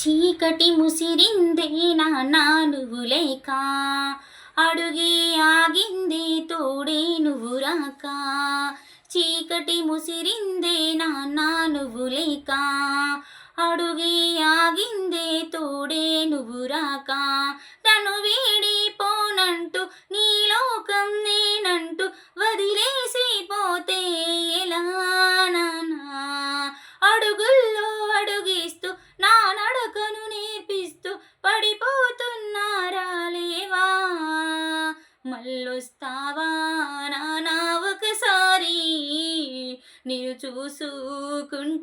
చీకటి ముసిరిందే నా నాలుగు లేక. అడుగే ఆగిందే తోడే నువ్వు రాక. చీకటి ముసిరిందే నా నాలుగు లేక. అడుగే ఆగిందే తోడే నువ్వు రాక. నన్ను వేడి మళ్ళొస్తావా నానా ఒకసారి నేను చూసుకుంటానిలా.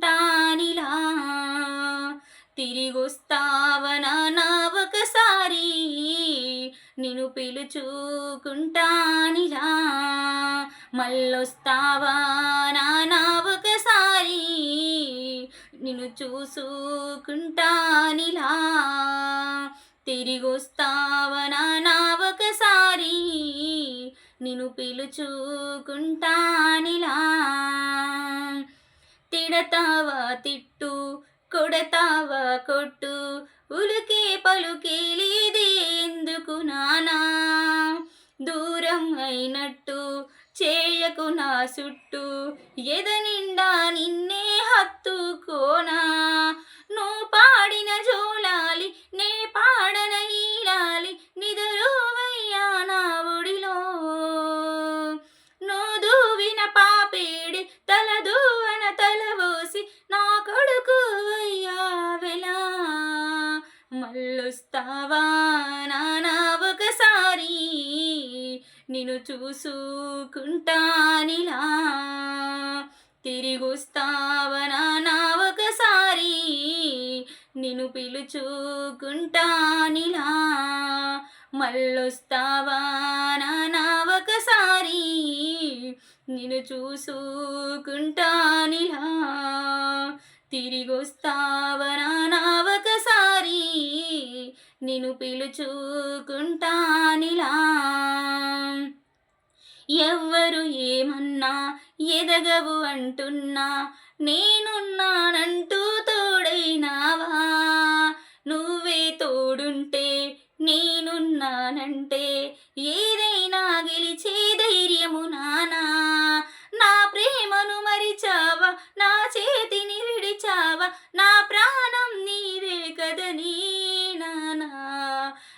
తిరిగొస్తావా నానా ఒకసారి నేను పిలుచుకుంటానిలా. మళ్ళొస్తావా నానా ఒకసారి నిన్ను చూసుకుంటానిలా. తిరిగొస్తావనా నా ఒకసారి నిన్ను పిలుచుకుంటానిలా తిడతావా తిట్టు కొడతావా కొట్టు? ఉలికే పలుకే లేదే ఎందుకు నానా? దూరం అయినట్టు చేయకు నా చుట్టూ ఎద నిండా నిన్నే వస్తావా నానా ఒకసారి నిన్ను చూసుకుంటానిలా తిరిగొస్తావా నానా ఒకసారి నిన్ను పిలుచుకుంటానిలా మళ్ళొస్తావా? నానా ఒకసారి నిన్ను చూసుకుంటానిలా తిరిగొస్తావా నిన్ను పిలుచుకుంటానిలా. ఎవ్వరు ఏమన్నా ఎదగవు అంటున్నా నేనున్నానంటూ తోడైనావా? నువ్వే తోడుంటే నేనున్నానంటే ఏదైనా గెలిచే ధైర్యము నానా. నా ప్రేమను మరిచావా? నా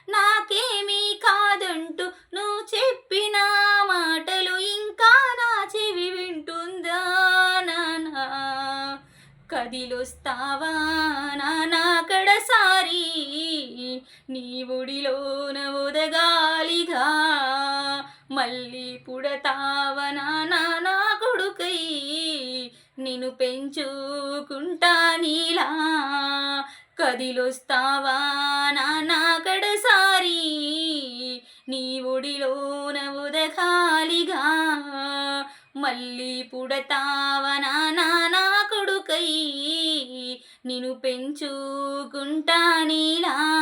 నాకేమీ కాదంటూ నువ్వు చెప్పిన మాటలు ఇంకా నా చెవి వింటుందా నానా? కదిలొస్తావా నానా కడసారి? నీ ఒడిలోన ఉదగాలిగా మళ్ళీ పుడతావా నానా నా కొడుకై? నిన్ను పెంచుకుంటా నీలా? కదిలొస్తావా నానా నీ ఒడిలోన ఉదగాలిగా మళ్ళీ పుడతావనా నానా నా కొడుకై. నిన్ను పెంచుకుంటా నీలా.